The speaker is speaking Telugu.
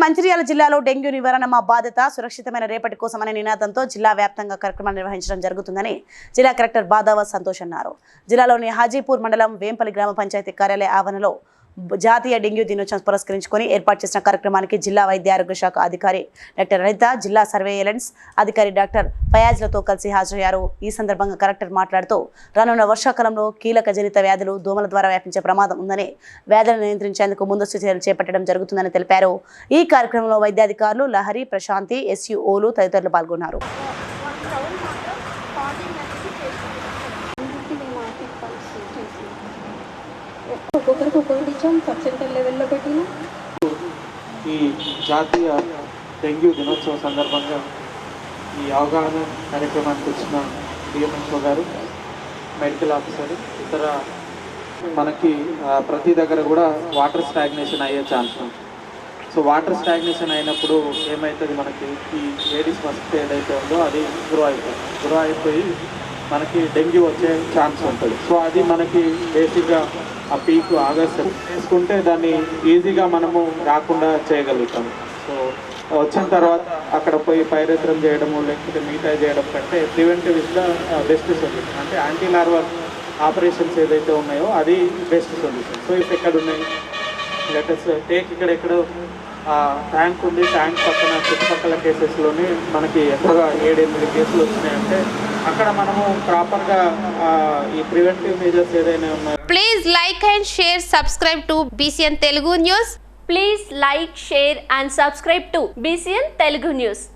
మంచిర్యాల జిల్లాలో డెంగ్యూ నివారణ మా బాధ్యత. సురక్షితమైన రేపటి కోసం అనే నినాదంతో జిల్లా వ్యాప్తంగా కార్యక్రమాలు నిర్వహించడం జరుగుతుందని జిల్లా కలెక్టర్ బాదావ సంతోష్ అన్నారు. జిల్లాలోని హాజీపూర్ మండలం వేంపల్లి గ్రామ పంచాయతీ కార్యాలయ ఆవరణలో జాతీయ డెంగ్యూ దినోత్సవం పురస్కరించుకొని ఏర్పాటు చేసిన కార్యక్రమానికి జిల్లా వైద్య ఆరోగ్య శాఖ అధికారి డాక్టర్ అనిత జిల్లా సర్వేయలెన్స్ అధికారి డాక్టర్ ఫయాజ్లతో కలిసి హాజరయ్యారు. ఈ సందర్భంగా కలెక్టర్ మాట్లాడుతూ రానున్న వర్షాకాలంలో కీలక జనిత వ్యాధులు దోమల ద్వారా వ్యాపించే ప్రమాదం ఉందని వ్యాధులను నియంత్రించేందుకు ముందస్తు చర్యలు చేపట్టడం జరుగుతుందని తెలిపారు. ఈ కార్యక్రమంలో వైద్యాధికారులు లహరి ప్రశాంతి ఎస్యుఓలు తదితరులు పాల్గొన్నారు. ఒక్కొక్కరికి ఒక్కొక్కటి ఇచ్చాం సబ్ సెంటర్ లెవెల్లో పెట్టినాం. ఈ జాతీయ డెంగ్యూ దినోత్సవం సందర్భంగా ఈ అవగాహన కార్యక్రమానికి వచ్చిన డిఎంఎస్ఓ గారు మెడికల్ ఆఫీసర్ ఇతర మనకి ప్రతి దగ్గర కూడా వాటర్ స్టాగ్నేషన్ అయ్యే ఛాన్స్ ఉంది. సో వాటర్ స్టాగ్నేషన్ అయినప్పుడు ఏమవుతుంది మనకి? ఈ లేడీస్ మస్క్ ఏదైతే ఉందో అది గ్రో అయిపోతుంది గ్రో అయిపోయి మనకి డెంగ్యూ వచ్చే ఛాన్స్ ఉంటుంది. సో అది మనకి బేసిక్గా ఆ పీక్ ఆగస్ట్ చేసుకుంటే దాన్ని ఈజీగా మనము రాకుండా చేయగలుగుతాం. సో వచ్చిన తర్వాత అక్కడ పోయి పైరేత్రం చేయడము లేకపోతే మిగతా చేయడం కంటే preventive is the best solution అంటే యాంటీ లార్వల్ ఆపరేషన్స్ ఏదైతే ఉన్నాయో అది బెస్ట్ సొల్యూషన్ సో ఇప్పుడు ఎక్కడ ఉన్నాయి? లెటర్స్ టేక్ uh, ఇక్కడ ఎక్కడో ట్యాంక్ ఉంది. ట్యాంక్ పక్కన చుట్టుపక్కల కేసెస్లోని మనకి ఎక్కువగా ఏడెనిమిది కేసులు వచ్చినాయంటే అక్కడ మనము ప్రాపర్గా ఈ ప్రివెంటివ్ మెజర్స్ ఏదైనా ఉన్నాయో please like and share subscribe to BCN Telugu news please like share and subscribe to BCN Telugu news